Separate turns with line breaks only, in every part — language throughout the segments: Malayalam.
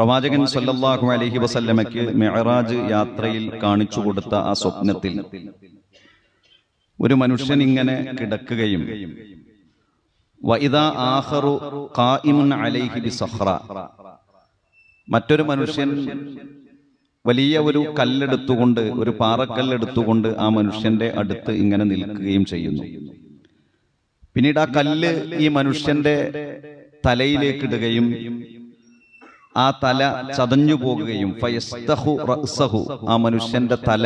പ്രവാചകൻ സല്ലല്ലാഹു അലൈഹി വസല്ലമയ്ക്ക് മെഹറാജ് യാത്രയിൽ കാണിച്ചു കൊടുത്ത ആ സ്വപ്നത്തിൽ ഒരു മനുഷ്യൻ ഇങ്ങനെ കിടക്കുകയും ഖായിമുൻ അലൈഹി മറ്റൊരു മനുഷ്യൻ വലിയ ഒരു കല്ലെടുത്തുകൊണ്ട് ഒരു പാറക്കല്ലെടുത്തുകൊണ്ട് ആ മനുഷ്യന്റെ അടുത്ത് ഇങ്ങനെ നിൽക്കുകയും ചെയ്യുന്നു. പിന്നീട് ആ കല്ല് ഈ മനുഷ്യന്റെ തലയിലേക്ക് ഇടുകയും ആ തല ചതഞ്ഞു പോകുകയും ആ മനുഷ്യന്റെ തല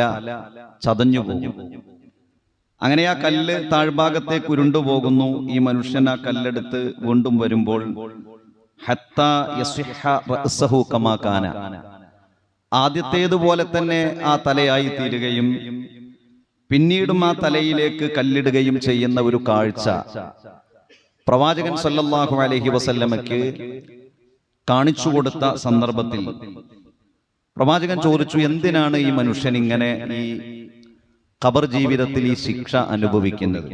ചതഞ്ഞു പോകും. അങ്ങനെ ആ കല്ല് താഴ്ഭാഗത്തേക്ക് ഉരുണ്ടുപോകുന്നു ഈ മനുഷ്യൻ ആ കല്ലെടുത്ത് വീണ്ടും വരുമ്പോൾ കമാക്കാന ആദ്യത്തേതുപോലെ തന്നെ ആ തലയായി തീരുകയും പിന്നീടും ആ തലയിലേക്ക് കല്ലിടുകയും ചെയ്യുന്ന ഒരു കാഴ്ച. പ്രവാചകൻ സല്ലല്ലാഹു അലൈഹി വസല്ലമയ്ക്ക് കാണിച്ചു കൊടുത്ത സന്ദർഭത്തിൽ പ്രവാചകൻ ചോദിച്ചു എന്തിനാണ് ഈ മനുഷ്യൻ ഇങ്ങനെ ഈ ഖബർ ജീവിതത്തിൽ ഈ ശിക്ഷ അനുഭവിക്കുന്നത്?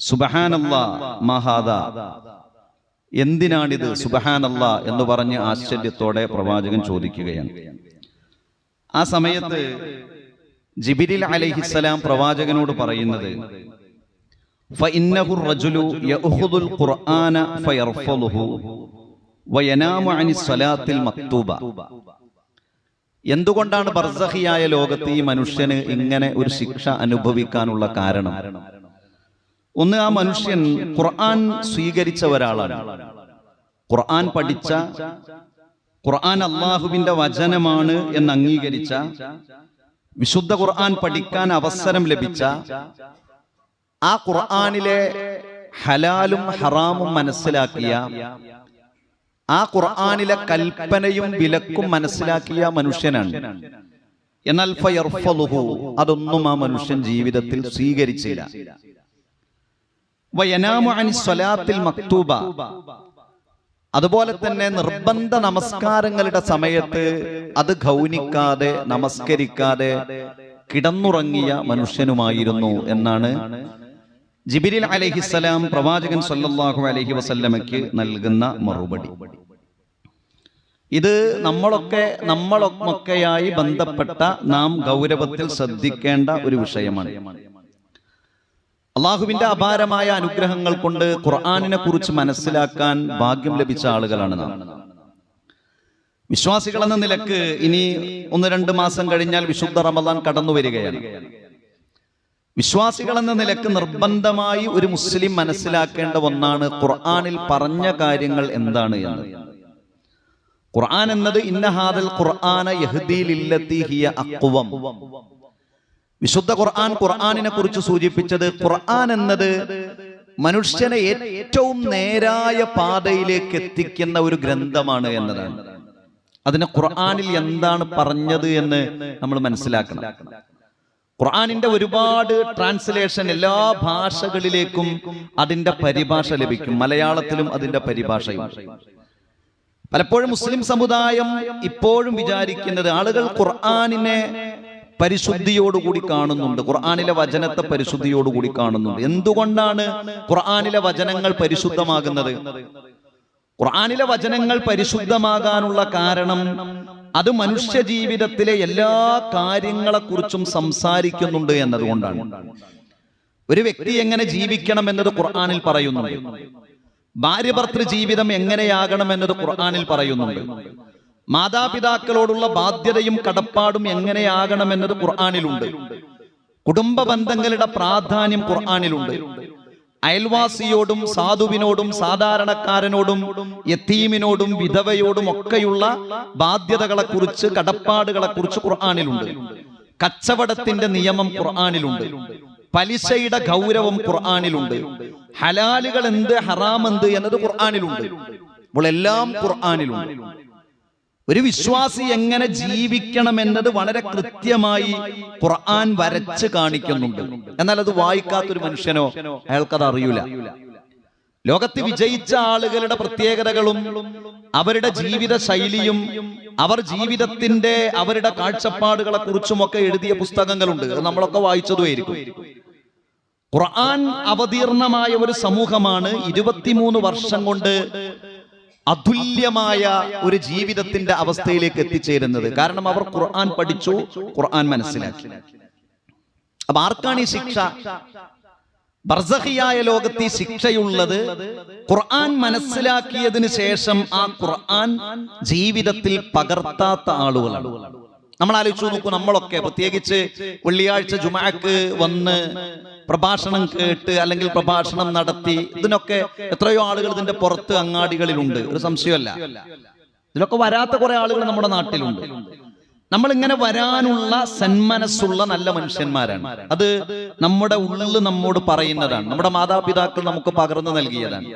സുബഹാനല്ല മഹാദ എന്തിനാണിത്? സുബഹാനല്ല എന്ന് പറഞ്ഞ് ആശ്ചര്യത്തോടെ പ്രവാചകൻ ചോദിക്കുകയാണ്. ആ സമയത്ത് ജിബിരിൽ അലഹിസലാം പ്രവാചകനോട് പറയുന്നത് ഫഇന്നഹു റജുലു യഹുദുൽ ഖുർആന ഫയർഫലുഹു മക്തൂബ. എന്തുകൊണ്ടാണ് ബർസഹിയായ ലോകത്ത് ഈ മനുഷ്യന് ഇങ്ങനെ ഒരു ശിക്ഷ അനുഭവിക്കാനുള്ള കാരണം? ഒന്ന് ആ മനുഷ്യൻ ഖുർആൻ സ്വീകരിച്ച ഒരാളാണ് ഖുർആൻ പഠിച്ച ഖുർആൻ അള്ളാഹുവിന്റെ വചനമാണ് എന്ന് അംഗീകരിച്ച വിശുദ്ധ ഖുർആൻ പഠിക്കാൻ അവസരം ലഭിച്ച ആ ഖുർആനിലെ ഹലാലും ഹറാമും മനസ്സിലാക്കിയ ആ ഖുർആാനിലെ കൽപ്പനയും വിലക്കും മനസ്സിലാക്കിയ മനുഷ്യനാണ്. എന്നാൽ ഫയർഫലുഹു അതൊന്നും ആ മനുഷ്യൻ ജീവിതത്തിൽ സ്വീകരിച്ചില്ല. മക്തൂബ. അതുപോലെ തന്നെ നിർബന്ധ നമസ്കാരങ്ങളുടെ സമയത്ത് അത് ഗൗനിക്കാതെ നമസ്കരിക്കാതെ കിടന്നുറങ്ങിയ മനുഷ്യനുമായിരുന്നു എന്നാണ് ജിബിരിൽ അലഹിസ്സലാം പ്രവാചകൻ സല്ലാഹു അലഹി വസല്ലമയ്ക്ക് നൽകുന്ന മറുപടി. ഇത് നമ്മളൊക്കെ നമ്മളൊക്കെയായി ബന്ധപ്പെട്ട നാം ഗൗരവത്തിൽ ശ്രദ്ധിക്കേണ്ട ഒരു വിഷയമാണ്. അള്ളാഹുവിന്റെ അപാരമായ അനുഗ്രഹങ്ങൾ കൊണ്ട് ഖുർആാനിനെ കുറിച്ച് മനസ്സിലാക്കാൻ ഭാഗ്യം ലഭിച്ച ആളുകളാണ് നാം. വിശ്വാസികൾ എന്ന നിലയ്ക്ക് ഇനി ഒന്ന് രണ്ട് മാസം കഴിഞ്ഞാൽ വിശുദ്ധ റമദാൻ കടന്നു വരികയാണ്. വിശ്വാസികൾ എന്ന നിലയ്ക്ക് നിർബന്ധമായി ഒരു മുസ്ലിം മനസ്സിലാക്കേണ്ട ഒന്നാണ് ഖുർആാനിൽ പറഞ്ഞ കാര്യങ്ങൾ എന്താണ് എന്ന്. ഖുർആൻ എന്നത് ഇന്നഹാദൽ ഖുർആന ഹിയ അഖ്വം. വിശുദ്ധ ഖുർആൻ ഖുർആനിനെ കുറിച്ച് സൂചിപ്പിച്ചത് ഖുർആൻ എന്നത് മനുഷ്യനെ ഏറ്റവും നേരായ പാതയിലേക്ക് എത്തിക്കുന്ന ഒരു ഗ്രന്ഥമാണ് എന്നതാണ്. അതിനെ ഖുർആനിൽ എന്താണ് പറഞ്ഞത് എന്ന് നമ്മൾ മനസ്സിലാക്കണം. ഖുർആനിന്റെ ഒരുപാട് ട്രാൻസ്ലേഷൻ എല്ലാ ഭാഷകളിലേക്കും അതിന്റെ പരിഭാഷ ലഭിക്കും. മലയാളത്തിലും അതിന്റെ പരിഭാഷയും. പലപ്പോഴും മുസ്ലിം സമുദായം ഇപ്പോഴും വിചാരിക്കുന്നത് ആളുകൾ ഖുർആാനിനെ പരിശുദ്ധിയോടുകൂടി കാണുന്നുണ്ട്. ഖുർആാനിലെ വചനത്തെ പരിശുദ്ധിയോടുകൂടി കാണുന്നുണ്ട്. എന്തുകൊണ്ടാണ് ഖുർആാനിലെ വചനങ്ങൾ പരിശുദ്ധമാകുന്നത്? ഖുർആാനിലെ വചനങ്ങൾ പരിശുദ്ധമാകാനുള്ള കാരണം അത് മനുഷ്യ ജീവിതത്തിലെ എല്ലാ കാര്യങ്ങളെക്കുറിച്ചും സംസാരിക്കുന്നുണ്ട് എന്നതുകൊണ്ടാണ്. ഒരു വ്യക്തി എങ്ങനെ ജീവിക്കണം എന്നത് ഖുർആാനിൽ പറയുന്നുണ്ട്. ഭാര്യ ഭർത്തൃ ജീവിതം എങ്ങനെയാകണം എന്നത് ഖുർആാനിൽ പറയുന്നുണ്ട്. മാതാപിതാക്കളോടുള്ള ബാധ്യതയും കടപ്പാടും എങ്ങനെയാകണം എന്നത് ഖുർആാനിലുണ്ട്. കുടുംബ ബന്ധങ്ങളുടെ പ്രാധാന്യം ഖുർആാനിലുണ്ട്. അയൽവാസിയോടും സാധുവിനോടും സാധാരണക്കാരനോടും യത്തീമിനോടും വിധവയോടും ഒക്കെയുള്ള ബാധ്യതകളെ കുറിച്ച് കടപ്പാടുകളെ കുറിച്ച് ഖുർആാനിലുണ്ട്. കച്ചവടത്തിന്റെ നിയമം ഖുർആാനിലുണ്ട്. പലിശയുടെ ഗൗരവം ഖുർആാനിലുണ്ട്. ഹലാലുകൾ എന്ത് ഹറാം എന്ത് എന്നത് ഖുർആാനിലുണ്ട്. അപ്പോൾ എല്ലാം ഖുർആാനിലുണ്ട്. ഒരു വിശ്വാസി എങ്ങനെ ജീവിക്കണം എന്നത് വളരെ കൃത്യമായി ഖുർആൻ വരച്ച് കാണിക്കുന്നുണ്ട്. എന്നാൽ അത് വായിക്കാത്തൊരു മനുഷ്യനോ അയാൾക്കത് അറിയൂല. ലോകത്ത് വിജയിച്ച ആളുകളുടെ പ്രത്യേകതകളും അവരുടെ ജീവിത ശൈലിയും അവർ ജീവിതത്തിന്റെ അവരുടെ കാഴ്ചപ്പാടുകളെ കുറിച്ചുമൊക്കെ എഴുതിയ പുസ്തകങ്ങളുണ്ട്. അത് നമ്മളൊക്കെ വായിച്ചതുമായിരിക്കും. ഖുർആൻ അവതീർണമായ ഒരു സമൂഹമാണ് ഇരുപത്തിമൂന്ന് വർഷം കൊണ്ട് അതുല്യമായ ഒരു ജീവിതത്തിന്റെ അവസ്ഥയിലേക്ക് എത്തിച്ചേരുന്നത്. കാരണം അവർ ഖുർആൻ പഠിച്ചു ഖുർആൻ മനസ്സിലാക്കി. അപ്പൊ ആർക്കാണ് ഈ ശിക്ഷ? ബർസഹിയായ ലോകത്ത് ഈ ശിക്ഷയുള്ളത് ഖുർആൻ മനസ്സിലാക്കിയതിന് ശേഷം ആ ഖുർആൻ ജീവിതത്തിൽ പകർത്താത്ത ആളുകളാണ്. നമ്മൾ ആലോചിച്ചു നോക്കൂ നമ്മളൊക്കെ പ്രത്യേകിച്ച് വെള്ളിയാഴ്ച ജുമാക്ക് വന്ന് പ്രഭാഷണം കേട്ട് അല്ലെങ്കിൽ പ്രഭാഷണം നടത്തി ഇതിനൊക്കെ എത്രയോ ആളുകൾ ഇതിന്റെ പുറത്ത് അങ്ങാടികളിലുണ്ട്. ഒരു സംശയമല്ല ഇതിലൊക്കെ വരാത്ത കുറെ ആളുകൾ നമ്മുടെ നാട്ടിലുണ്ട്. നമ്മൾ ഇങ്ങനെ വരാനുള്ള സന്മനസ്സുള്ള നല്ല മനുഷ്യന്മാരാണ്. അത് നമ്മുടെ ഉള്ളിൽ നമ്മോട് പറയുന്നതാണ്. നമ്മുടെ മാതാപിതാക്കൾ നമുക്ക് പകർന്നു നൽകിയതാണ്.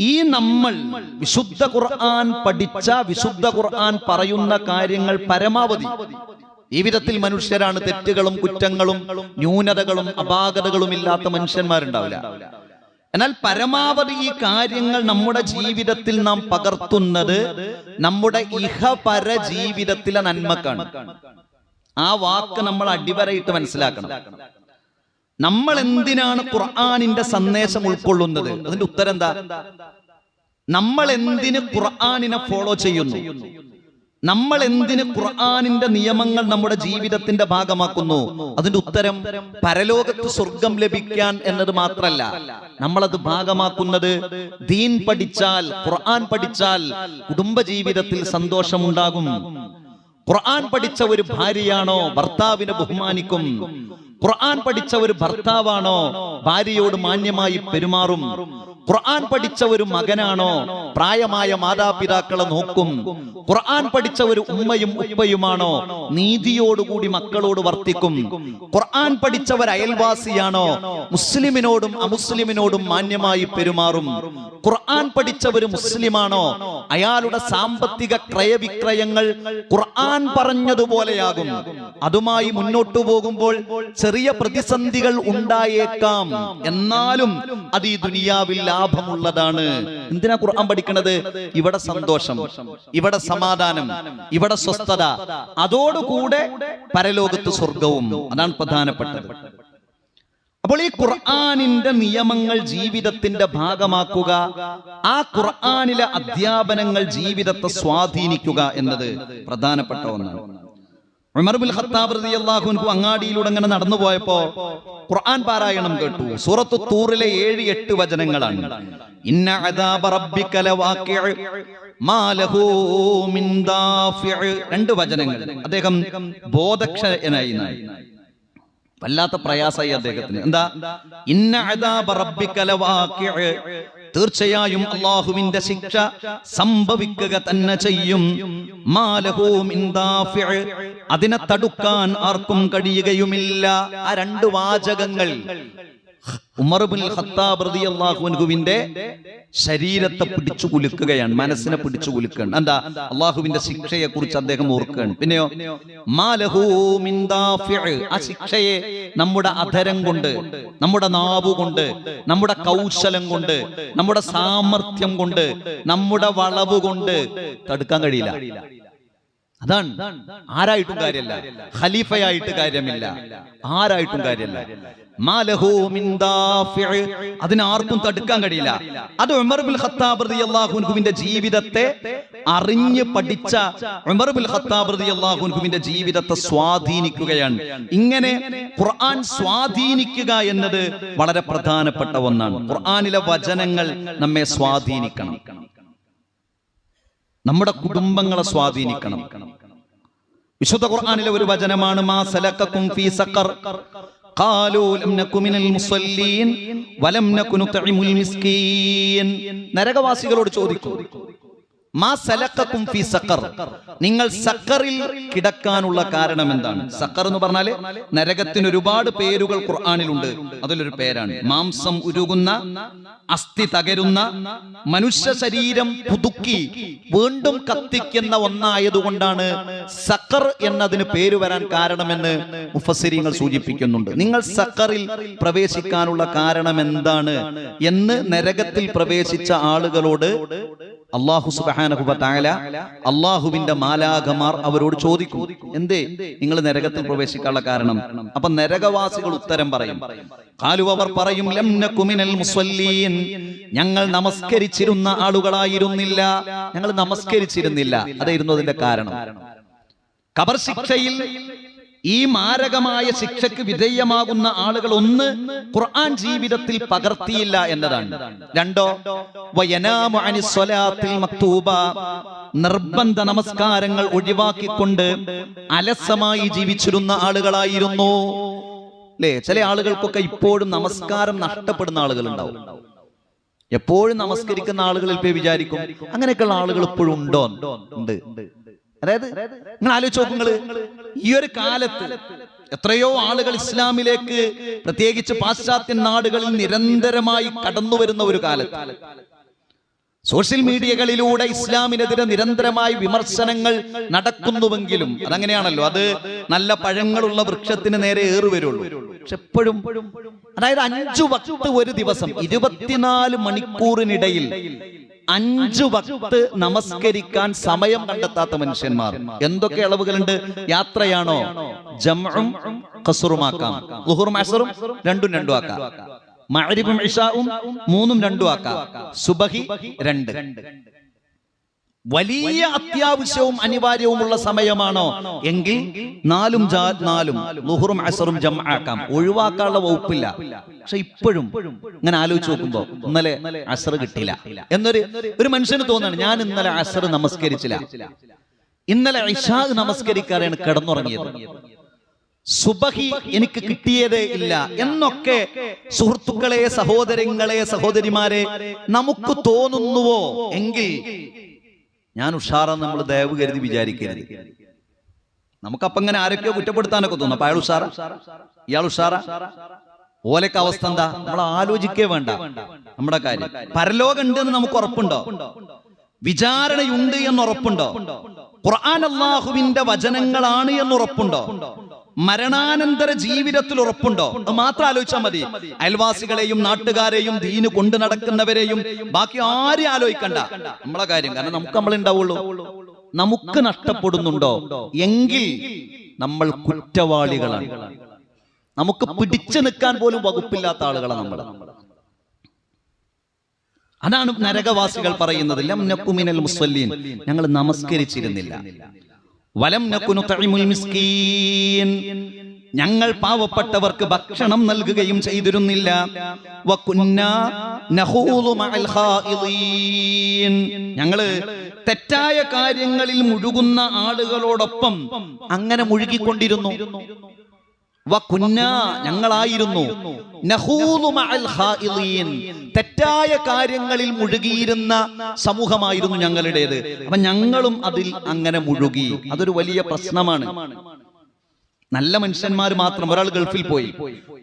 ഈ നമ്മൾ വിശുദ്ധ ഖുർആൻ പഠിച്ച വിശുദ്ധ ഖുർആൻ പറയുന്ന കാര്യങ്ങൾ പരമാവധി. ജീവിതത്തിൽ മനുഷ്യരാണ് തെറ്റുകളും കുറ്റങ്ങളും ന്യൂനതകളും അപാകതകളും ഇല്ലാത്ത മനുഷ്യന്മാരുണ്ടാവില്ല. എന്നാൽ പരമാവധി ഈ കാര്യങ്ങൾ നമ്മുടെ ജീവിതത്തിൽ നാം പകർത്തുന്നത് നമ്മുടെ ഇഹപര ജീവിതത്തിലെ നന്മക്കാണ്. ആ വാക്ക് നമ്മൾ അടിവരയിട്ട് മനസ്സിലാക്കണം. നമ്മൾ എന്തിനാണ് ഖുർആാനിന്റെ സന്ദേശം ഉൾക്കൊള്ളുന്നത്? അതിന്റെ ഉത്തരം എന്താ? നമ്മൾ എന്തിന് ഖുർആാനിനെ ഫോളോ ചെയ്യുന്നു? നമ്മൾ എന്തിന് ഖുർആാനിന്റെ നിയമങ്ങൾ നമ്മുടെ ജീവിതത്തിന്റെ ഭാഗമാക്കുന്നു? അതിന്റെ ഉത്തരം പരലോകത്ത് സ്വർഗം ലഭിക്കാൻ എന്നത് മാത്രല്ല നമ്മളത് ഭാഗമാക്കുന്നത് ദീൻ പഠിച്ചാൽ ഖുർആൻ പഠിച്ചാൽ കുടുംബജീവിതത്തിൽ സന്തോഷമുണ്ടാകും ഖുർആൻ പഠിച്ച ഒരു ഭാര്യയാണോ? ഭർത്താവിനെ ബഹുമാനിക്കും. ഖുർആൻ പഠിച്ച ഒരു ഭർത്താവാണോ? ഭാര്യയോട് മാന്യമായി പെരുമാറും. ഖുർആൻ പഠിച്ച ഒരു മകനാണോ? പ്രായമായ മാതാപിതാക്കളെ നോക്കും. ഖുർആൻ പഠിച്ച ഒരു ഉമ്മയും ഉപ്പയുമാണോ? നീതിയോടുകൂടി മക്കളോട് വർത്തിക്കും. ഖുർആൻ പഠിച്ച അയൽവാസിയാണോ? മുസ്ലിമിനോടും അമുസ്ലിമിനോടും മാന്യമായി പെരുമാറും. ഖുർആൻ പഠിച്ച ഒരു മുസ്ലിമാണോ? അയാളുടെ സാമ്പത്തിക ക്രയവിക്രയങ്ങൾ ഖുർആൻ പറഞ്ഞതുപോലെയാകും. അതുമായി മുന്നോട്ടു പോകുമ്പോൾ ചെറിയ പ്രതിസന്ധികൾ ഉണ്ടായേക്കാം. എന്നാലും അത് ഈ ദുനിയാവിൽ ലാഭമുള്ളതാണ്. എന്തിനാ ഖുർആൻ പഠിക്കണത്? ഇവിടെ സന്തോഷം ഇവിടെ സമാധാനം ഇവിടെ സ്വസ്ഥത അതോടുകൂടെ പരലോകത്ത് സ്വർഗവും. അതാണ് പ്രധാനപ്പെട്ടത്. അപ്പോൾ ഈ ഖുർആാനിന്റെ നിയമങ്ങൾ ജീവിതത്തിന്റെ ഭാഗമാക്കുക ആ ഖുർആാനിലെ അധ്യാപനങ്ങൾ ജീവിതത്തെ സ്വാധീനിക്കുക എന്നത് പ്രധാനപ്പെട്ട ഒന്നാണ്. ഖത്താബ് അങ്ങാടിയിലൂടെ അങ്ങനെ നടന്നു പോയപ്പോ ഖുർആൻ പാരായണം കേട്ടു. സൂറത്തു തൂറിലെ ഏഴ് എട്ട് വചനങ്ങളാണ്. ഇന്ന അദാബ മിൻ ദാഫിഉ. രണ്ട് വചനങ്ങൾ. അദ്ദേഹം ബോധക്ഷനായി വല്ലാത്ത പ്രയാസമായി അദ്ദേഹത്തിന്. എന്താ? ഇന്ന അദാബ റബ്ബിക തീർച്ചയായും അള്ളാഹുവിന്റെ ശിക്ഷ സംഭവിക്കുക തന്നെ ചെയ്യും. അതിനെ തടുക്കാൻ ആർക്കും കഴിയുകയുമില്ല. ആ രണ്ട് വാചകങ്ങൾ. ഉമർ ബിൻ ഖത്താബ് ശരീരത്തെ പിടിച്ചു കുലുക്കുകയാണ് മനസ്സിനെ പിടിച്ചു കുലുക്കുകയാണ്. എന്താ? അള്ളാഹുവിന്റെ ശിക്ഷയെ കുറിച്ച് അദ്ദേഹം ഓർക്കുകയാണ്. പിന്നെയോ? ആ ശിക്ഷയെ നമ്മുടെ അധരം കൊണ്ട് നമ്മുടെ നാവ് കൊണ്ട് നമ്മുടെ കൗശലം കൊണ്ട് നമ്മുടെ സാമർഥ്യം കൊണ്ട് നമ്മുടെ വളവ് കൊണ്ട് തടുക്കാൻ കഴിയില്ല. അതാണ് ആരായിട്ടും കാര്യമല്ല. ഖലീഫയായിട്ട് കാര്യമില്ല. ആരായിട്ടും കാര്യമല്ല. അതിനാർക്കും തടുക്കാൻ കഴിയില്ല. അത് ഉമർ ബിൻ ഖത്താബ് ജീവിതത്തെ അറിഞ്ഞ് പഠിച്ച ഉമർ ബിൻ ഖത്താബ് ജീവിതത്തെ സ്വാധീനിക്കുകയാണ്. ഇങ്ങനെ ഖുർആൻ സ്വാധീനിക്കുക എന്നത് വളരെ പ്രധാനപ്പെട്ട ഒന്നാണ്. ഖുർആനിലെ വചനങ്ങൾ നമ്മെ സ്വാധീനിക്കണം. നമ്മുടെ കുടുംബങ്ങളെ സ്വാധീനിക്കണം. വിശുദ്ധ ഖുർആനിലെ ഒരു വചനമാണ് മാ സഖർ. ഖാലൂ മിനൽ മുസല്ലീൻ വലം മിസ്കീൻ. നരകവാസികളോട് ചോദിക്കൂ മാ ഫി നിങ്ങൾ സക്കറിൽ കിടക്കാനുള്ള കാരണം എന്താണ്? സക്കർ എന്ന് പറഞ്ഞാൽ നരകത്തിന് ഒരുപാട് പേരുകൾ ഖുർആാനിലുണ്ട്. അതിലൊരു പേരാണ്. മാംസം ഉരുകുന്ന അസ്ഥി തകരുന്ന മനുഷ്യ ശരീരം പുതുക്കി വീണ്ടും കത്തിക്കുന്ന ഒന്നായതുകൊണ്ടാണ് സക്കർ എന്നതിന് പേര് വരാൻ കാരണമെന്ന് മുഫസരിങ്ങൾ സൂചിപ്പിക്കുന്നുണ്ട്. നിങ്ങൾ സക്കറിൽ പ്രവേശിക്കാനുള്ള കാരണം എന്താണ്? എന്ന് നരകത്തിൽ പ്രവേശിച്ച ആളുകളോട് അള്ളാഹു സുബാനഹുബാല അള്ളാഹുവിന്റെ മാലാഖമാർ അവരോട് ചോദിക്കും എന്തേ നിങ്ങൾ നരകത്തിൽ പ്രവേശിക്കാനുള്ള കാരണം? അപ്പൊ നരകവാസികൾ ഉത്തരം പറയും കാലു അവർ പറയും "ലം മുസ്വല്ലീൻ." ഞങ്ങൾ നമസ്കരിച്ചിരുന്ന ആളുകളായിരുന്നില്ല. ഞങ്ങൾ നമസ്കരിച്ചിരുന്നില്ല. അതായിരുന്നു അതിന്റെ കാരണം. കബർ ശിക്ഷയിൽ ഈ മാരകമായ ശിക്ഷക്ക് വിധേയമാകുന്ന ആളുകൾ ഒന്ന് ഖുർആൻ ജീവിതത്തിൽ പകർത്തിയില്ല എന്നതാണ്. രണ്ടോ മക്തൂബ നിർബന്ധ നമസ്കാരങ്ങൾ ഒഴിവാക്കിക്കൊണ്ട് അലസമായി ജീവിച്ചിരുന്ന ആളുകളായിരുന്നു. അല്ലേ ചില ആളുകൾക്കൊക്കെ ഇപ്പോഴും നമസ്കാരം നഷ്ടപ്പെടുന്ന ആളുകൾ ഉണ്ടാവും എപ്പോഴും നമസ്കരിക്കുന്ന ആളുകളിൽ പോയി വിചാരിക്കും അങ്ങനെയൊക്കെയുള്ള ആളുകൾ ഇപ്പോഴും ഉണ്ടോ ഉണ്ട്. അതായത് നിങ്ങൾ ആലോചിച്ച് നോക്കുന്നത് ഈ ഒരു കാലത്ത് എത്രയോ ആളുകൾ ഇസ്ലാമിലേക്ക് പ്രത്യേകിച്ച് പാശ്ചാത്യ നാടുകളിൽ നിരന്തരമായി കടന്നു വരുന്ന ഒരു കാലത്ത്. സോഷ്യൽ മീഡിയകളിലൂടെ ഇസ്ലാമിനെതിരെ നിരന്തരമായി വിമർശനങ്ങൾ നടക്കുന്നുവെങ്കിലും അതങ്ങനെയാണല്ലോ. അത് നല്ല പഴങ്ങളുള്ള വൃക്ഷത്തിന് നേരെ ഏറി വരുള്ളൂ. പക്ഷെ എപ്പോഴും അതായത് അഞ്ചു വക്ത് ഒരു ദിവസം ഇരുപത്തിനാല് മണിക്കൂറിനിടയിൽ അഞ്ചു വക്ത് നമസ്കരിക്കാൻ സമയം കണ്ടെത്താത്ത മനുഷ്യന്മാർ. എന്തൊക്കെ ഇളവുകളുണ്ട്? യാത്രയാണോ? ജമും ഖസുറുമാക്കാം. ലുഹുറും അസറും രണ്ടും രണ്ടും ആക്കാം. മഅരിബും ഇഷാവും മൂന്നും രണ്ടും ആക്കാം. സുബഹി രണ്ട്. വലിയ അത്യാവശ്യവും അനിവാര്യവുമുള്ള സമയമാണോ? എങ്കിൽ നാലും നാലും ലുഹുറും അസറും ജം ആക്കാം ഒഴിവാക്കാനുള്ള വകുപ്പില്ല. പക്ഷെ ഇപ്പോഴും ഇങ്ങനെ ആലോചിച്ച് നോക്കുമ്പോ ഇന്നലെ അസർ കിട്ടില്ല എന്നൊരു ഒരു മനുഷ്യന് തോന്നാണ് ഞാൻ ഇന്നലെ അസർ നമസ്കരിച്ചില്ല. ഇന്നലെ ഇഷാ നമസ്കരിക്കാതെയാണ് കിടന്നുറങ്ങിയത്. സുബഹി എനിക്ക് കിട്ടിയതേ ഇല്ല. എന്നൊക്കെ സുഹൃത്തുക്കളെ സഹോദരങ്ങളെ സഹോദരിമാരെ നമുക്ക് തോന്നുന്നുവോ? എങ്കിൽ ഞാൻ ഉഷാറ നമ്മൾ ദയവ് കരുതി വിചാരിക്കരുത്. നമുക്കപ്പം ഇങ്ങനെ ആരൊക്കെയോ കുറ്റപ്പെടുത്താനൊക്കെ തോന്നും. അപ്പൊ അയാൾ ഉഷാറ? ഇയാൾ ഉഷാറ? ഓലൊക്കെ അവസ്ഥ എന്താ? നമ്മൾ ആലോചിക്കേ വേണ്ട. നമ്മുടെ കാര്യം. പരലോകം ഉണ്ട് എന്ന് നമുക്ക് ഉറപ്പുണ്ടോ? വിചാരണയുണ്ട് എന്ന് ഉറപ്പുണ്ടോ? ഖുർആൻ അള്ളാഹുവിന്റെ വചനങ്ങളാണ് എന്ന് ഉറപ്പുണ്ടോ? മരണാനന്തര ജീവിതത്തിൽ ഉറപ്പുണ്ടോ? അത് മാത്രം ആലോചിച്ചാൽ മതി. അയൽവാസികളെയും നാട്ടുകാരെയും ദീന് കൊണ്ടു നടക്കുന്നവരെയും ബാക്കി ആരെയും ആലോചിക്കണ്ട. നമ്മളെ കാര്യം കാരണം നമുക്ക് നമ്മൾ ഉണ്ടാവുള്ളൂ. നമുക്ക് നഷ്ടപ്പെടുന്നുണ്ടോ? എങ്കിൽ നമ്മൾ കുറ്റവാളികളാണ്. നമുക്ക് പിടിച്ചു നിൽക്കാൻ പോലും വകുപ്പില്ലാത്ത ആളുകളാണ് നമ്മൾ അതാണ് നരകവാസികൾ പറയുന്നത്. ലം നക്കുമിനൽ മുസ്വല്ലീൻ. ഞങ്ങൾ നമസ്കരിച്ചിരുന്നില്ല. വലം മിസ്കീൻ. ഞങ്ങൾ പാവപ്പെട്ടവർക്ക് ഭക്ഷണം നൽകുകയും ചെയ്തിരുന്നില്ല. ഞങ്ങൾ തെറ്റായ കാര്യങ്ങളിൽ മുഴുകുന്ന ആളുകളോടൊപ്പം അങ്ങനെ മുഴുകിക്കൊണ്ടിരുന്നു. ഞങ്ങളായിരുന്നു. തെറ്റായ കാര്യങ്ങളിൽ മുഴുകിയിരുന്ന സമൂഹമായിരുന്നു ഞങ്ങളുടേത്. അപ്പൊ ഞങ്ങളും അതിൽ അങ്ങനെ മുഴുകി. അതൊരു വലിയ പ്രശ്നമാണ്. നല്ല മനുഷ്യന്മാർ മാത്രം. ഒരാൾ ഗൾഫിൽ പോയി.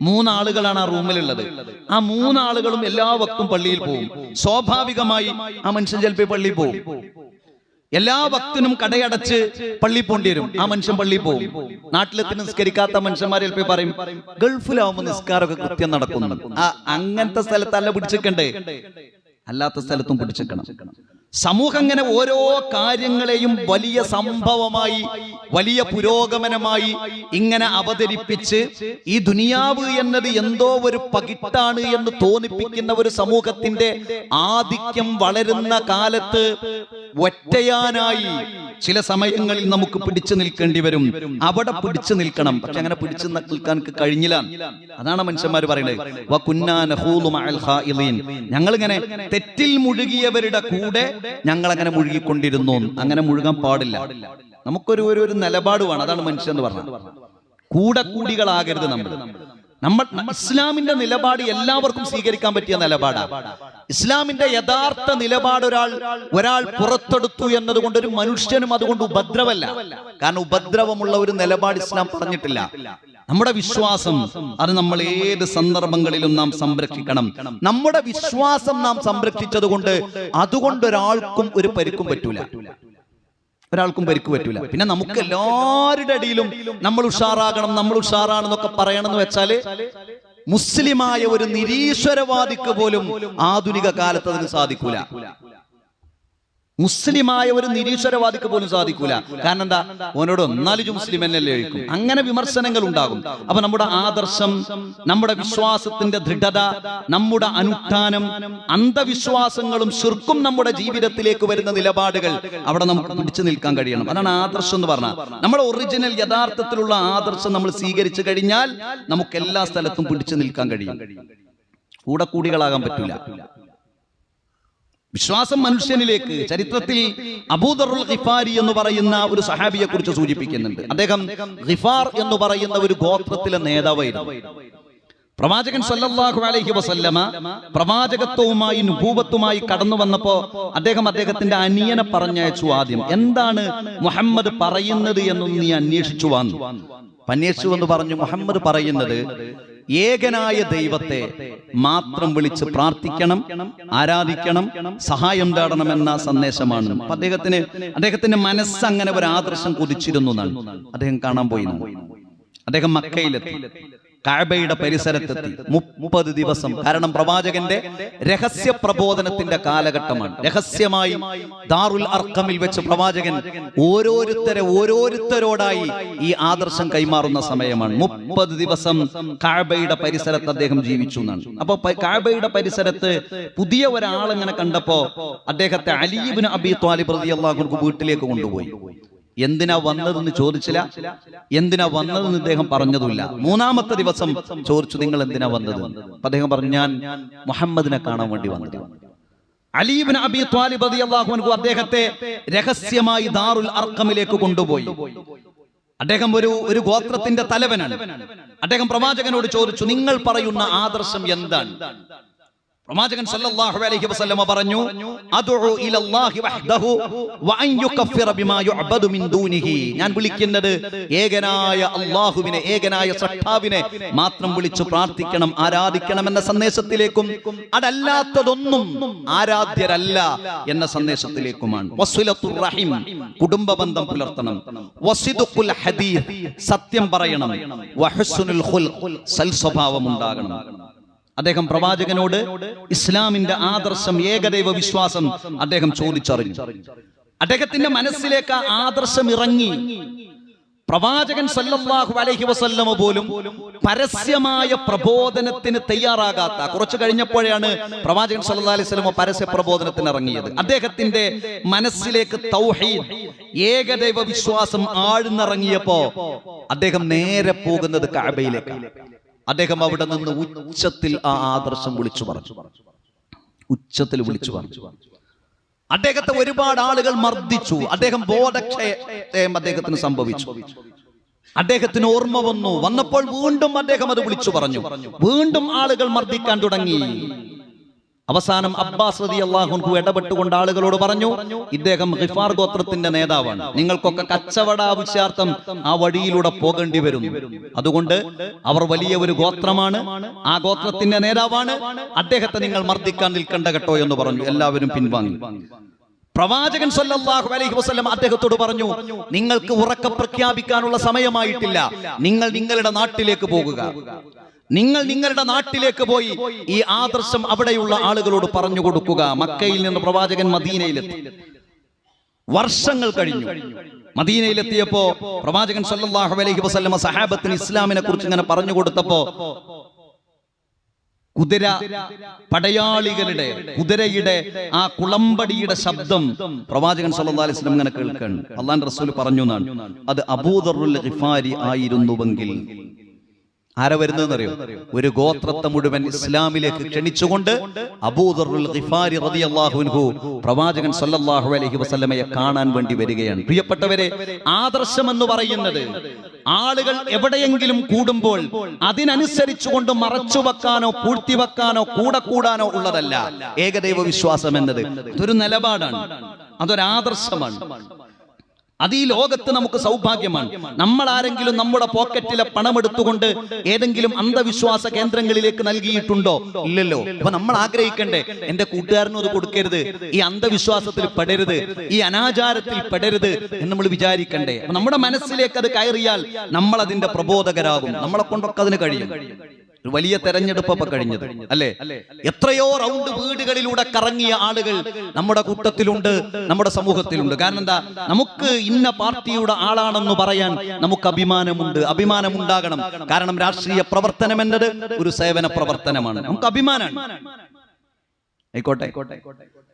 മൂന്നാളുകളാണ് ആ റൂമിലുള്ളത്. ആ മൂന്നാളുകളും എല്ലാ വക്തും പള്ളിയിൽ പോകും സ്വാഭാവികമായി ആ മനുഷ്യൻ ചിലപ്പോൾ പള്ളിയിൽ പോകും എല്ലാ ഭക്തനും കടയടച്ച് പള്ളി പോണ്ടി വരും. ആ മനുഷ്യൻ പള്ളി പോകും നാട്ടിലെത്തി നിസ്കരിക്കാത്ത മനുഷ്യന്മാർ ചിലപ്പോൾ പറയും ഗൾഫിലാവുമ്പോ നിസ്കാരമൊക്കെ കൃത്യം നടക്കുന്നു. ആ അങ്ങനത്തെ സ്ഥലത്തല്ല പിടിച്ചിക്കണ്ടേ അല്ലാത്ത സ്ഥലത്തും പിടിച്ചിക്കണം സമൂഹം ഇങ്ങനെ ഓരോ കാര്യങ്ങളെയും വലിയ സംഭവമായി വലിയ പുരോഗമനമായി ഇങ്ങനെ അവതരിപ്പിച്ച് ഈ ദുനിയാവ് എന്നത് എന്തോ ഒരു പകിട്ടാണ് എന്ന് തോന്നിപ്പിക്കുന്ന ഒരു സമൂഹത്തിന്റെ ആധിക്യം വളരുന്ന കാലത്ത് ഒറ്റയാനായി ചില സമയങ്ങളിൽ നമുക്ക് പിടിച്ചു നിൽക്കേണ്ടി വരും. അവിടെ പിടിച്ചു നിൽക്കണം. പക്ഷെ അങ്ങനെ പിടിച്ചു നിൽക്കാൻ കഴിഞ്ഞില്ല. അതാണ് മനുഷ്യന്മാർ പറയുന്നത്. ഞങ്ങളിങ്ങനെ തെറ്റിൽ മുഴുകിയവരുടെ കൂടെ ഞങ്ങൾ അങ്ങനെ മുഴുകിക്കൊണ്ടിരുന്നു അങ്ങനെ മുഴുകാൻ പാടില്ല. നമുക്കൊരു ഒരു നിലപാട് വേണം. അതാണ് മനുഷ്യൻ എന്ന് പറഞ്ഞത്. കൂടെ കൂടികളാകരുത് നമ്മൾ. നമ്മൾ ഇസ്ലാമിന്റെ നിലപാട് എല്ലാവർക്കും സ്വീകരിക്കാൻ പറ്റിയ നിലപാടാണ്. ഇസ്ലാമിന്റെ യഥാർത്ഥ നിലപാട് ഒരാൾ ഒരാൾ പുറത്തെടുത്തു എന്നതുകൊണ്ട് ഒരു മനുഷ്യനും അതുകൊണ്ട് ഉപദ്രവല്ല. കാരണം ഉപദ്രവമുള്ള ഒരു നിലപാട് ഇസ്ലാം പറഞ്ഞിട്ടില്ല. നമ്മുടെ വിശ്വാസം അത് നമ്മൾ ഏത് സന്ദർഭങ്ങളിലും നാം സംരക്ഷിക്കണം. നമ്മുടെ വിശ്വാസം നാം സംരക്ഷിച്ചത് കൊണ്ട് അതുകൊണ്ട് ഒരാൾക്കും ഒരു പരിക്കും പറ്റൂല. ഒരാൾക്കും പരിക്ക് പറ്റൂല. പിന്നെ നമുക്ക് എല്ലാവരുടെ ഇടയിലും നമ്മൾ ഉഷാറാകണം നമ്മൾ ഉഷാറാണെന്നൊക്കെ പറയണമെന്ന് വെച്ചാൽ മുസ്ലിമായ ഒരു നിരീശ്വരവാദിക്ക് പോലും ആധുനിക കാലത്ത് അതിന് സാധിക്കൂല. മുസ്ലിമായ ഒരു നിരീശ്വരവാദിക്ക് പോലും സാധിക്കൂല. കാരണം എന്താ? ഓനോട് ഒന്നാലും മുസ്ലിം എന്നല്ലേ ചോദിക്കും. അങ്ങനെ വിമർശനങ്ങൾ ഉണ്ടാകും. അപ്പൊ നമ്മുടെ ആദർശം നമ്മുടെ വിശ്വാസത്തിന്റെ ദൃഢത നമ്മുടെ അനുഷ്ഠാനം അന്ധവിശ്വാസങ്ങളും ശുർക്കും നമ്മുടെ ജീവിതത്തിലേക്ക് വരുന്ന നിലപാടുകൾ അവിടെ നമുക്ക് പിടിച്ചു നിൽക്കാൻ കഴിയണം. അതാണ് ആദർശം എന്ന് പറഞ്ഞാൽ. നമ്മുടെ ഒറിജിനൽ യഥാർത്ഥത്തിലുള്ള ആദർശം നമ്മൾ സ്വീകരിച്ചു കഴിഞ്ഞാൽ നമുക്ക് എല്ലാ സ്ഥലത്തും പിടിച്ചു നിൽക്കാൻ കഴിയും. കൂടെ കൂടികളാകാൻ പറ്റില്ല വിശ്വാസം മനുഷ്യനിലേക്ക് ചരിത്രത്തിൽ അബൂദറുൽ ഖിഫാരി എന്ന് പറയുന്ന ഒരു സഹാബിയെ കുറിച്ച് സൂചിപ്പിക്കുന്നുണ്ട്. അദ്ദേഹം ഖിഫാർ എന്ന് പറയുന്ന ഒരു ഗോത്രത്തിലെ നേതാവായിരുന്നു. പ്രവാചകൻ സല്ലല്ലാഹു അലൈഹി വസല്ലമ പ്രവാചകത്വവുമായി നുപൂവത്തുമായി കടന്നു വന്നപ്പോ അദ്ദേഹം അദ്ദേഹത്തിന്റെ അനിയനെ പറഞ്ഞയച്ചു ആദ്യം. എന്താണ് മുഹമ്മദ് പറയുന്നത് എന്നൊന്ന് നീ അന്വേഷിച്ചു വന്നു. അന്വേഷിച്ചു എന്ന് പറഞ്ഞു മുഹമ്മദ് പറയുന്നത് ഏകനായ ദൈവത്തെ മാത്രം വിളിച്ച് പ്രാർത്ഥിക്കണം ആരാധിക്കണം സഹായം തേടണം എന്ന സന്ദേശമാണ് അദ്ദേഹത്തിന് അദ്ദേഹത്തിന്റെ മനസ്സ് അങ്ങനെ ഒരു ആദർശം കുതിച്ചിരുന്നു എന്നാണ്. അദ്ദേഹം കാണാൻ പോയി അദ്ദേഹം മക്കയിലെത്തി. കാബയുടെ പരിസരത്തെത്തി. മുപ്പത് ദിവസം. കാരണം പ്രവാചകന്റെ രഹസ്യ പ്രബോധനത്തിന്റെ കാലഘട്ടമാണ്. രഹസ്യമായി ദാറുൽ അർക്കമിൽ വെച്ച് പ്രവാചകൻ ഓരോരുത്തരെ ഓരോരുത്തരോടായി ഈ ആദർശം കൈമാറുന്ന സമയമാണ്. മുപ്പത് ദിവസം കാബയുടെ പരിസരത്ത് അദ്ദേഹം ജീവിച്ചു എന്നാണ്. അപ്പൊ കാബയുടെ പരിസരത്ത് പുതിയ ഒരാളിങ്ങനെ കണ്ടപ്പോ അദ്ദേഹത്തെ അലീബിന് അബി ത്വാലിബ് റളിയല്ലാഹു അള്ളാഹുർക്ക് വീട്ടിലേക്ക് കൊണ്ടുപോയി. എന്തിനാ വന്നതെന്ന് ചോദിച്ചില്ല. എന്തിനാ വന്നതെന്ന് ഇദ്ദേഹം പറഞ്ഞതുമില്ല. മൂന്നാമത്തെ ദിവസം ചോദിച്ചു നിങ്ങൾ എന്തിനാ വന്നത്? അദ്ദേഹം പറഞ്ഞു ഞാൻ മുഹമ്മദിനെ കാണാൻ വേണ്ടി വന്നത്. അലീബിൻ അബി ത്വാലിബ് റളിയല്ലാഹു അൻഹു അദ്ദേഹത്തെ രഹസ്യമായി ദാറുൽ അർക്കമിലേക്ക് കൊണ്ടുപോയി. അദ്ദേഹം ഒരു ഒരു ഗോത്രത്തിന്റെ തലവനാണ്. അദ്ദേഹം പ്രവാചകനോട് ചോദിച്ചു നിങ്ങൾ പറയുന്ന ആദർശം എന്താണ്? പ്രവാചകൻ സല്ലല്ലാഹു അലൈഹി വസല്ലമ പറഞ്ഞു അദുഉ ഇലല്ലാഹി വഹ്ദഹു വഅൻ യുകഫിറ ബിമാ യുഅബദു മിൻ ദൂനിഹി. ഞാൻ വിളിക്കുന്നത് ഏകനായ അല്ലാഹുവിനെ ഏകനായ സ്രഷ്ടാവിനെ മാത്രം വിളിച്ചു പ്രാർത്ഥിക്കണം ആരാധിക്കണം എന്ന സന്ദേശത്തിലേക്കും അതല്ലാത്തതൊന്നും ആരാധ്യരല്ല എന്ന സന്ദേശത്തിലേക്കുമാണ്. വസ്വലത്തുർ റഹിം കുടുംബ ബന്ധം പുലർത്തണം. വസിദുഖുൽ ഹദീസ് സത്യം പറയണം. വഹസ്നുൽ ഖുൽഖ് സൽസ്വഭാവം ഉണ്ടാകണം അദ്ദേഹം പ്രവാചകനോട് ഇസ്ലാമിന്റെ ആദർശം ഏകദൈവ വിശ്വാസം അദ്ദേഹം ചോദിച്ചറിഞ്ഞു. അദ്ദേഹത്തിന്റെ മനസ്സിലേക്ക് ആദർശം ഇറങ്ങി. പ്രവാചകൻ സല്ലല്ലാഹു അലൈഹി വസല്ലമ പോലും പരസ്യമായ പ്രബോധനത്തിന് തയ്യാറാകാത്ത കുറച്ചു കഴിഞ്ഞപ്പോഴാണ് പ്രവാചകൻ സല്ലല്ലാഹു അലൈഹി വസല്ലമ പരസ്യ പ്രബോധനത്തിന് ഇറങ്ങിയത്. അദ്ദേഹത്തിന്റെ മനസ്സിലേക്ക് തൗഹീദ് ഏകദൈവ വിശ്വാസം ആഴ്ന്നിറങ്ങിയപ്പോ അദ്ദേഹം നേരെ പോകുന്നത് കഅബയിലേക്കാണ്. അദ്ദേഹം അവിടെ നിന്ന് ഉച്ചത്തിൽ ആ ആദർശം വിളിച്ചു പറഞ്ഞു. ഉച്ചത്തിൽ വിളിച്ചു പറഞ്ഞു. അദ്ദേഹത്തെ ഒരുപാട് ആളുകൾ മർദ്ദിച്ചു. അദ്ദേഹം ബോധക്ഷയം അദ്ദേഹത്തിന് സംഭവിച്ചു. അദ്ദേഹത്തിന് ഓർമ്മ വന്നു. വന്നപ്പോൾ വീണ്ടും അദ്ദേഹം അത് വിളിച്ചു പറഞ്ഞു. വീണ്ടും ആളുകൾ മർദ്ദിക്കാൻ തുടങ്ങി. അവസാനം അബ്ബാസ് റതി ഇടപെട്ടുകൊണ്ട് ആളുകളോട് പറഞ്ഞു ഇദ്ദേഹം ഹിഫാർ ഗോത്രത്തിന്റെ നേതാവാണ്. നിങ്ങൾക്കൊക്കെ കച്ചവട ആവശ്യാർത്ഥം ആ വഴിയിലൂടെ പോകേണ്ടി വരും. അതുകൊണ്ട് അവർ വലിയ ഒരു ഗോത്രമാണ്. ആ ഗോത്രത്തിന്റെ നേതാവാണ്. അദ്ദേഹത്തെ നിങ്ങൾ മർദ്ദിക്കാൻ നിൽക്കണ്ട കേട്ടോ എന്ന് പറഞ്ഞു. എല്ലാവരും പിൻവാങ്ങി. പ്രവാചകൻ സല്ലല്ലാഹു അലൈഹി വസല്ലം അദ്ദേഹത്തോട് പറഞ്ഞു നിങ്ങൾക്ക് ഉറക്ക പ്രഖ്യാപിക്കാനുള്ള സമയമായിട്ടില്ല. നിങ്ങൾ നിങ്ങളുടെ നാട്ടിലേക്ക് പോകുക. നിങ്ങൾ നിങ്ങളുടെ നാട്ടിലേക്ക് പോയി ഈ ആദർശം അവിടെയുള്ള ആളുകളോട് പറഞ്ഞു കൊടുക്കുക. മക്കയിൽ നിന്ന് പ്രവാചകൻ മദീനയിലെത്തി. വർഷങ്ങൾ കഴിഞ്ഞു. മദീനയിലെത്തിയപ്പോ പ്രവാചകൻ സല്ലാഹു അലൈഹി വസ്ലമ സഹാബത്തിന് ഇസ്ലാമിനെ കുറിച്ച് ഇങ്ങനെ പറഞ്ഞു കൊടുത്തപ്പോ കുതിര പടയാളികളുടെ കുതിരയുടെ ആ കുളമ്പടിയുടെ ശബ്ദം പ്രവാചകൻ സല്ലല്ലാഹു അലൈഹി ഇങ്ങനെ കേൾക്കുകയാണ് അള്ളാൻ റസൂൽ പറഞ്ഞു എന്നാണ്. അത് അബൂദറുൽ ആയിരുന്നുവെങ്കിൽ ആരാ വരുന്നതെന്നറിയോ? ഒരു ഗോത്രത്തെ മുഴുവൻ ഇസ്ലാമിലേക്ക് ക്ഷണിച്ചുകൊണ്ട് ഗിഫാരി പ്രവാചകൻ സല്ലല്ലാഹു അലൈഹി വസല്ലമയെ കാണാൻ വേണ്ടി വരികയാണ്. പ്രിയപ്പെട്ടവരെ ആദർശം എന്ന് പറയുന്നത് ആളുകൾ എവിടെയെങ്കിലും കൂടുമ്പോൾ അതിനനുസരിച്ചുകൊണ്ട് മറച്ചു വെക്കാനോ പൂഴ്ത്തി വെക്കാനോ കൂടെ കൂടാനോ ഉള്ളതല്ല. ഏകദൈവ വിശ്വാസം എന്നത് ഇതൊരു നിലപാടാണ്. അതൊരു ആദർശമാണ് അത് ഈ ലോകത്ത് നമുക്ക് സൗഭാഗ്യമാണ്. നമ്മൾ ആരെങ്കിലും നമ്മുടെ പോക്കറ്റിലെ പണം എടുത്തുകൊണ്ട് ഏതെങ്കിലും അന്ധവിശ്വാസ കേന്ദ്രങ്ങളിലേക്ക് നൽകിയിട്ടുണ്ടോ? ഇല്ലല്ലോ. അപ്പൊ നമ്മൾ ആഗ്രഹിക്കണ്ടേ എന്റെ കൂട്ടുകാരനും അത് കൊടുക്കരുത്. ഈ അന്ധവിശ്വാസത്തിൽ പെടരുത്. ഈ അനാചാരത്തിൽ പെടരുത് എന്ന് നമ്മൾ വിചാരിക്കണ്ടേ. നമ്മുടെ മനസ്സിലേക്ക് അത് കയറിയാൽ നമ്മൾ അതിന്റെ പ്രബോധകരാകും. നമ്മളെ കൊണ്ടൊക്കെ അതിന് കഴിയും. ഒരു വലിയ തെരഞ്ഞെടുപ്പ് ഒക്കെ കഴിഞ്ഞത്. അല്ലേ? എത്രയോ റൗണ്ട് വീടുകളിലൂടെ കറങ്ങിയ ആളുകൾ നമ്മുടെ കൂട്ടത്തിലുണ്ട് നമ്മുടെ സമൂഹത്തിലുണ്ട്. കാരണം എന്താ? നമുക്ക് ഇന്ന പാർട്ടിയുടെ ആളാണെന്ന് പറയാൻ നമുക്ക് അഭിമാനമുണ്ട്. അഭിമാനമുണ്ടാകണം. കാരണം രാഷ്ട്രീയ പ്രവർത്തനം എന്നത് ഒരു സേവന പ്രവർത്തനമാണ്. നമുക്ക് അഭിമാനമാണ്. ആയിക്കോട്ടെ.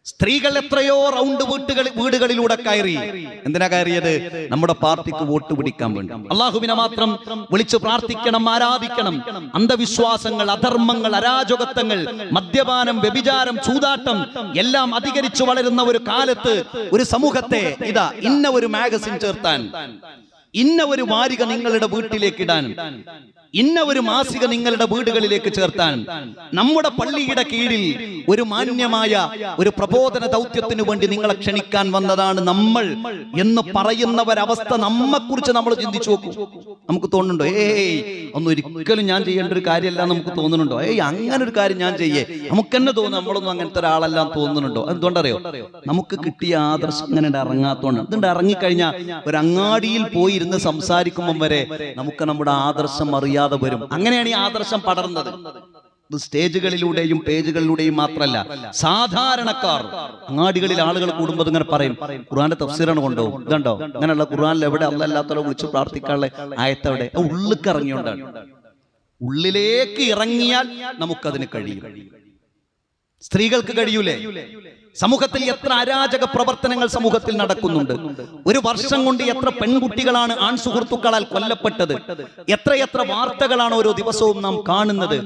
സ്ത്രീകൾ എത്രയോ റൗണ്ട് വീട്ടുകൾ വീടുകളിലൂടെ കയറി. എന്തിനാ കയറിയത്? നമ്മുടെ പാർട്ടിക്ക് വോട്ട് പിടിക്കാൻ വേണ്ടി. അള്ളാഹുവിനെ മാത്രം വിളിച്ചു പ്രാർത്ഥിക്കണം ആരാധിക്കണം. അന്ധവിശ്വാസങ്ങൾ അധർമ്മങ്ങൾ അരാജകത്വങ്ങൾ മദ്യപാനം വ്യഭിചാരം ചൂതാട്ടം എല്ലാം അധികരിച്ചു വളരുന്ന ഒരു കാലത്ത് ഒരു സമൂഹത്തെ ഇതാ ഇന്ന ഒരു മാഗസിൻ ചേർത്താൻ ഇന്ന ഒരു വാരിക നിങ്ങളുടെ വീട്ടിലേക്ക് ഇടാൻ ഇന്ന ഒരു മാസിക നിങ്ങളുടെ വീടുകളിലേക്ക് ചേർത്താൻ നമ്മുടെ പള്ളിയുടെ കീഴിൽ ഒരു മാന്യമായ ഒരു പ്രബോധന ദൗത്യത്തിന് വേണ്ടി നിങ്ങളെ ക്ഷണിക്കാൻ വന്നതാണ് നമ്മൾ എന്ന് പറയുന്നവരവസ്ഥ നമ്മെക്കുറിച്ച് നമ്മൾ ചിന്തിച്ചു നോക്കും. നമുക്ക് തോന്നുന്നുണ്ടോ? ഏയ് ഒന്നും ഒരിക്കലും ഞാൻ ചെയ്യേണ്ട ഒരു കാര്യമല്ല നമുക്ക് തോന്നുന്നുണ്ടോ? ഏയ് അങ്ങനെ ഒരു കാര്യം ഞാൻ ചെയ്യേ. നമുക്ക് തന്നെ തോന്നുന്നു നമ്മളൊന്നും അങ്ങനത്തെ ഒരാളെല്ലാം തോന്നുന്നുണ്ടോ? എന്തുകൊണ്ടറിയോ? നമുക്ക് കിട്ടിയ ആദർശം അങ്ങനെ ഇറങ്ങാത്തോണ്ട്. അതുകൊണ്ട് ഇറങ്ങിക്കഴിഞ്ഞാൽ ഒരു അങ്ങാടിയിൽ പോയി ഇരുന്ന് സംസാരിക്കുമ്പം വരെ നമുക്ക് നമ്മുടെ ആദർശം അറിയാതെ വരും. അങ്ങനെയാണ് ഈ ആദർശം പടർന്നത്. ഇത് സ്റ്റേജുകളിലൂടെയും പേജുകളിലൂടെയും മാത്രമല്ല സാധാരണക്കാർ അങ്ങാടികളിൽ ആളുകൾ കൂടുമ്പോൾ ഇങ്ങനെ പറയും ഖുർആന്റെ തഫ്സീറാണ് കൊണ്ടോ? ഇതുണ്ടോ? അങ്ങനെയുള്ള ഖുർആനിൽ എവിടെ അല്ലല്ലാത്തവരെ വിളിച്ച് പ്രാർത്ഥിക്കാനുള്ള ആയത്തവിടെ ഉള്ളിക്ക് ഇറങ്ങിയോണ്ടാണ് ഉള്ളിലേക്ക് ഇറങ്ങിയാൽ നമുക്കതിന് കഴിയും. സ്ത്രീകൾക്ക് കഴിയൂലേ സമൂഹത്തിൽ എത്ര അരാജക പ്രവർത്തനങ്ങൾ സമൂഹത്തിൽ നടക്കുന്നുണ്ട് ഒരു വർഷം കൊണ്ട് എത്ര പെൺകുട്ടികളാണ് ആൺ സുഹൃത്തുക്കളാൽ കൊല്ലപ്പെട്ടത് എത്രയെത്ര വാർത്തകളാണ് ഓരോ ദിവസവും നാം കാണുന്നത്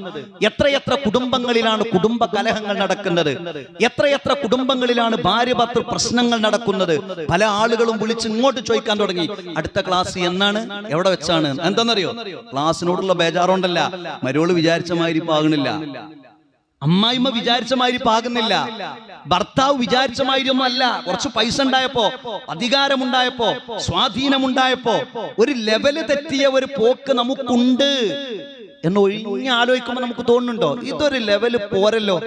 എത്രയെത്ര കുടുംബങ്ങളിലാണ് കുടുംബ കലഹങ്ങൾ നടക്കുന്നത് എത്രയെത്ര കുടുംബങ്ങളിലാണ് ഭാര്യ ഭർത്തൃ പ്രശ്നങ്ങൾ നടക്കുന്നത് പല ആളുകളും വിളിച്ച് ഇങ്ങോട്ട് ചോദിക്കാൻ തുടങ്ങി അടുത്ത ക്ലാസ് എന്നാണ് എവിടെ വെച്ചാണ് എന്താണെന്നറിയോ ക്ലാസ്സിനോടുള്ള ബേജാറുണ്ടല്ല മരോൾ വിചാരിച്ച മാതിരി പാകണില്ല അമ്മായിമ്മ വിചാരിച്ച മാതിരി പാകുന്നില്ല. ഭർത്താവ് വിചാരിച്ച മാതിരി ഒന്നും അല്ല കുറച്ച് പൈസ ഉണ്ടായപ്പോ അധികാരമുണ്ടായപ്പോ സ്വാധീനമുണ്ടായപ്പോ ഒരു ലെവൽ തെറ്റിയ ഒരു പോക്ക് നമുക്കുണ്ട്. എന്ന് ഒഴിഞ്ഞ് ആലോചിക്കുമ്പോൾ നമുക്ക് തോന്നുന്നുണ്ടോ? ഇതൊരു ലെവൽ പോരല്ലോ.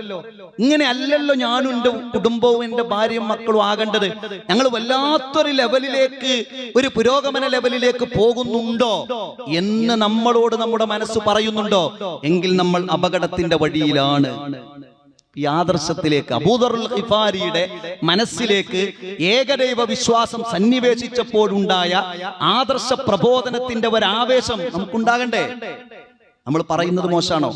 ഇങ്ങനെ അല്ലല്ലോ ഞാനും എന്റെ കുടുംബവും എന്റെ ഭാര്യയും മക്കളും ആകേണ്ടത്. ഞങ്ങൾ വല്ലാത്തൊരു ലെവലിലേക്ക് ഒരു പുരോഗമന ലെവലിലേക്ക് പോകുന്നുണ്ടോ എന്ന് നമ്മളോട് നമ്മുടെ മനസ്സ് പറയുന്നുണ്ടോ? എങ്കിൽ നമ്മൾ അപകടത്തിന്റെ വഴിയിലാണ്. ഈ ആദർശത്തിലേക്ക് അബൂദറുൽ ഖിഫാരിയുടെ മനസ്സിലേക്ക് ഏകദൈവ വിശ്വാസം സന്നിവേശിച്ചപ്പോഴുണ്ടായ ആദർശ പ്രബോധനത്തിന്റെ ഒരു ആവേശം നമുക്കുണ്ടാകണ്ടേ? നമ്മൾ പറയുന്നത് മോശമാണോ?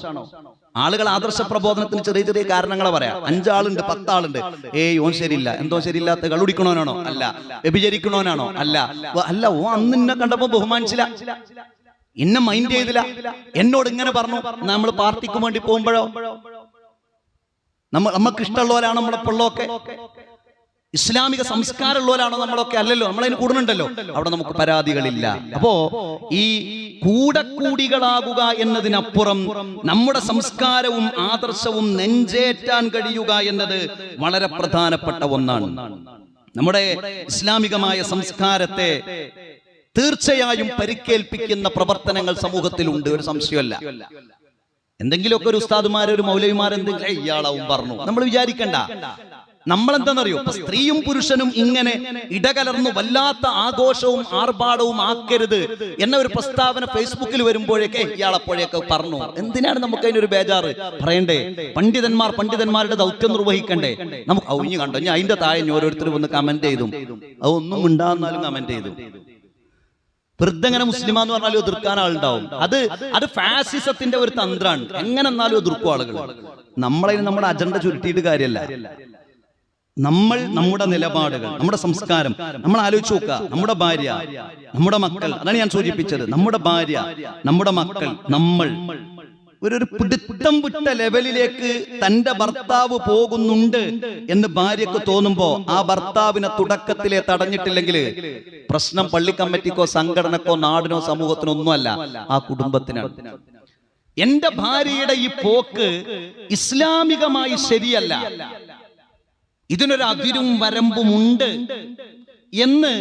ആളുകൾ ആദർശ പ്രബോധനത്തിന് ചെറിയ ചെറിയ കാരണങ്ങളെ പറയാം. അഞ്ചാളുണ്ട് പത്താളുണ്ട്. ഏ ഓൻ ശരിയില്ല. എന്തോ ശരിയില്ലാത്ത കളുടിക്കണോനാണോ അല്ല. വ്യഭിചരിക്കണോനാണോ? അല്ല. അല്ല. ഓ അന്ന് എന്നെ കണ്ടപ്പോ ബഹുമാനിച്ചില്ല. എന്നെ മൈൻഡ് ചെയ്തില്ല. എന്നോട് ഇങ്ങനെ പറഞ്ഞു. നമ്മൾ പാർട്ടിക്ക് വേണ്ടി പോകുമ്പോഴോ? നമ്മൾ നമുക്ക് ഇഷ്ടമുള്ളവരാണ് നമ്മളെ പിള്ളൊക്കെ ഇസ്ലാമിക സംസ്കാരമുള്ളവരാണോ നമ്മളൊക്കെ? അല്ലല്ലോ നമ്മളതിന് കൂടുന്നുണ്ടല്ലോ. അവിടെ നമുക്ക് പരാതികളില്ല. അപ്പോ ഈ കൂടക്കൂടികളാകുക എന്നതിനപ്പുറം നമ്മുടെ സംസ്കാരവും ആദർശവും നെഞ്ചേറ്റാൻ കഴിയുക എന്നത് വളരെ പ്രധാനപ്പെട്ട ഒന്നാണ്. നമ്മുടെ ഇസ്ലാമികമായ സംസ്കാരത്തെ തീർച്ചയായും പരിക്കേൽപ്പിക്കുന്ന പ്രവർത്തനങ്ങൾ സമൂഹത്തിലുണ്ട് ഒരു സംശയമല്ല. എന്തെങ്കിലുമൊക്കെ ഒരു ഉസ്താദുമാർ ഒരു മൗലവിമാർ എന്തെങ്കിലും ഇയാളാവും പറഞ്ഞു. നമ്മൾ വിചാരിക്കണ്ട. ഇപ്പൊ സ്ത്രീയും പുരുഷനും ഇങ്ങനെ ഇടകലർന്നു വല്ലാത്ത ആഘോഷവും ആർഭാടവും ആക്കരുത് എന്ന ഒരു പ്രസ്താവന ഫേസ്ബുക്കിൽ വരുമ്പോഴേക്കെ ഇയാളപ്പോഴേക്കെ പറഞ്ഞു. എന്തിനാണ് നമുക്ക് അതിനൊരു ബേജാറ്? പറയണ്ടേ പണ്ഡിതന്മാർ പണ്ഡിതന്മാരുടെ ദൗത്യം നിർവഹിക്കണ്ടേ? നമുക്ക് ഔഞ്ഞു കണ്ടോ? ഞാൻ അതിന്റെ താഴെ ഓരോരുത്തർ വന്ന് കമന്റ് ചെയ്തു. അതൊന്നും ഉണ്ടാകുന്നാലും കമന്റ് ചെയ്തു. വൃദ്ധങ്ങനെ മുസ്ലിമ എന്ന് പറഞ്ഞാലും എതിർക്കാൻ ആളുണ്ടാവും. അത് അത് ഫാസിസത്തിന്റെ ഒരു തന്ത്രമാണ്. എങ്ങനെന്നാലും എതിർക്കും ആളുകൾ നമ്മളതിന് നമ്മുടെ അജണ്ട ചുരുട്ടിയിട്ട് കാര്യമല്ല. നമ്മൾ നമ്മുടെ നിലപാടുകൾ നമ്മുടെ സംസ്കാരം നമ്മൾ ആലോചിച്ച് നോക്കുക. നമ്മുടെ ഭാര്യ നമ്മുടെ മക്കൾ അതാണ് ഞാൻ സൂചിപ്പിച്ചത്. നമ്മുടെ ഭാര്യ നമ്മുടെ മക്കൾ നമ്മൾ ഒരു പിടുത്തം വിട്ട ലെവലിലേക്ക് തന്റെ ഭർത്താവ് പോകുന്നുണ്ട് എന്ന് ഭാര്യക്ക് തോന്നുമ്പോ ആ ഭർത്താവിനെ തുടക്കത്തിലെ തടഞ്ഞിട്ടില്ലെങ്കിൽ പ്രശ്നം പള്ളി കമ്മിറ്റിക്കോ സംഘടനക്കോ നാടിനോ സമൂഹത്തിനോ ഒന്നുമല്ല ആ കുടുംബത്തിനാണ്. എന്റെ ഭാര്യയുടെ ഈ പോക്ക് ഇസ്ലാമികമായി ശരിയല്ല. ഇതിനൊരു അതിരും വരമ്പും ഉണ്ട് എന്ന്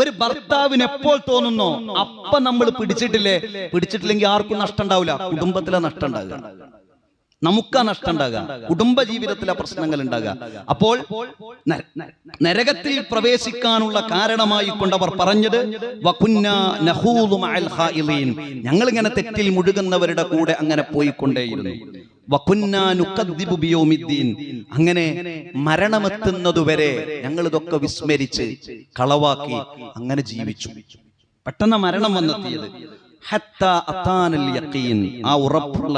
ഒരു ഭർത്താവിന് എപ്പോൾ തോന്നുന്നോ? അപ്പൊ നമ്മൾ പിടിച്ചിട്ടില്ലേ? പിടിച്ചിട്ടില്ലെങ്കിൽ ആർക്കും നഷ്ടം ഉണ്ടാവില്ല. കുടുംബത്തിലെ നഷ്ടം ഉണ്ടാവില്ല നമുക്കാ നഷ്ടം ഉണ്ടാകുക കുടുംബ ജീവിതത്തിലെ പ്രശ്നങ്ങൾ ഉണ്ടാകുക അപ്പോൾ നരകത്തിൽ പ്രവേശിക്കാനുള്ള കാരണമായി കൊണ്ടവർ പറഞ്ഞത്. ഞങ്ങൾ ഇങ്ങനെ തെറ്റിൽ മുഴുകുന്നവരുടെ കൂടെ അങ്ങനെ പോയിക്കൊണ്ടേയിരുന്നു. അങ്ങനെ മരണമെത്തുന്നതുവരെ ഞങ്ങൾ ഇതൊക്കെ വിസ്മരിച്ച് കളവാക്കി അങ്ങനെ ജീവിച്ചു. പെട്ടെന്ന് മരണം വന്നെത്തിയത്. ആ ഉറപ്പുള്ള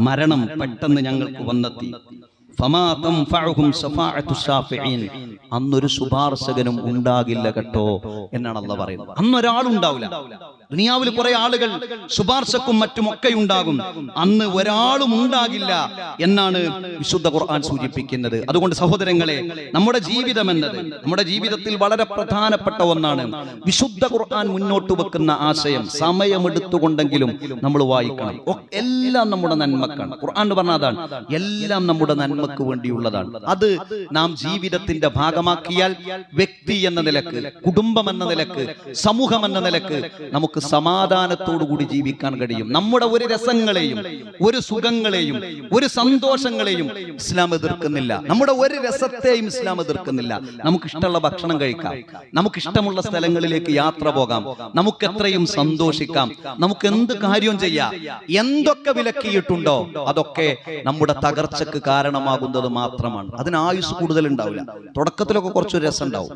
മരണം പെട്ടെന്ന് ഞങ്ങൾക്ക് വന്നെത്തി. അന്നൊരു ശുപാർശകനും ഉണ്ടാകില്ല കേട്ടോ എന്നാണ് അല്ല പറയുന്നത്. അന്നൊരാളുണ്ടാവില്ല ദുനിയാവിൽ കുറെ ആളുകൾ ശുപാർശക്കും മറ്റുമൊക്കെ ഉണ്ടാകും. അന്ന് ഒരാളും ഉണ്ടാകില്ല എന്നാണ് വിശുദ്ധ ഖുർആൻ സൂചിപ്പിക്കുന്നത്. അതുകൊണ്ട് സഹോദരങ്ങളെ നമ്മുടെ ജീവിതം എന്നത് നമ്മുടെ ജീവിതത്തിൽ വളരെ പ്രധാനപ്പെട്ട ഒന്നാണ്. വിശുദ്ധ ഖുർആൻ മുന്നോട്ട് വെക്കുന്ന ആശയം സമയമെടുത്തുകൊണ്ടെങ്കിലും നമ്മൾ വായിക്കണം. എല്ലാം നമ്മുടെ നന്മക്കാണ്. ഖുർആൻ പറഞ്ഞതാണ് എല്ലാം നമ്മുടെ നന്മക്ക് വേണ്ടിയുള്ളതാണ്. അത് നാം ജീവിതത്തിന്റെ ഭാഗമാക്കിയാൽ വ്യക്തി എന്ന നിലയ്ക്ക് കുടുംബം എന്ന നിലയ്ക്ക് സമൂഹം എന്ന നിലയ്ക്ക് നമുക്ക് സമാധാനത്തോടു കൂടി ജീവിക്കാൻ കഴിയും. നമ്മുടെ ഒരു രസങ്ങളെയും ഒരു സുഖങ്ങളെയും ഒരു സന്തോഷങ്ങളെയും ഇസ്ലാം എതിർക്കുന്നില്ല. നമ്മുടെ ഒരു രസത്തെയും ഇസ്ലാം എതിർക്കുന്നില്ല. നമുക്ക് ഇഷ്ടമുള്ള ഭക്ഷണം കഴിക്കാം. നമുക്ക് ഇഷ്ടമുള്ള സ്ഥലങ്ങളിലേക്ക് യാത്ര പോകാം. നമുക്ക് എത്രയും സന്തോഷിക്കാം. നമുക്ക് എന്ത് കാര്യവും ചെയ്യാം? എന്തൊക്കെ വിലക്കിയിട്ടുണ്ടോ അതൊക്കെ നമ്മുടെ തകർച്ചക്ക് കാരണമാകുന്നത് മാത്രമാണ്. അതിന് ആയുസ് കൂടുതൽ ഉണ്ടാവില്ല തുടക്കത്തിലൊക്കെ കുറച്ചൊരു രസം ഉണ്ടാവും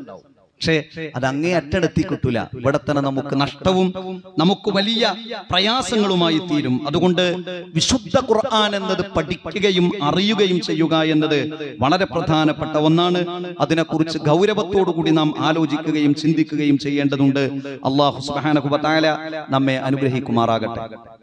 പക്ഷേ അത് അങ്ങേ അറ്റടെത്തി കിട്ടൂല. ഇവിടെ തന്നെ നമുക്ക് നഷ്ടവും നമുക്ക് വലിയ പ്രയാസങ്ങളുമായി തീരും. അതുകൊണ്ട് വിശുദ്ധ ഖുർആൻ എന്നത് പഠിക്കുകയും അറിയുകയും ചെയ്യുക എന്നത് വളരെ പ്രധാനപ്പെട്ട ഒന്നാണ്. അതിനെക്കുറിച്ച് ഗൗരവത്തോടു കൂടി നാം ആലോചിക്കുകയും ചിന്തിക്കുകയും ചെയ്യേണ്ടതുണ്ട്. അള്ളാഹു തആല നമ്മെ അനുഗ്രഹിക്കുമാറാകട്ടെ.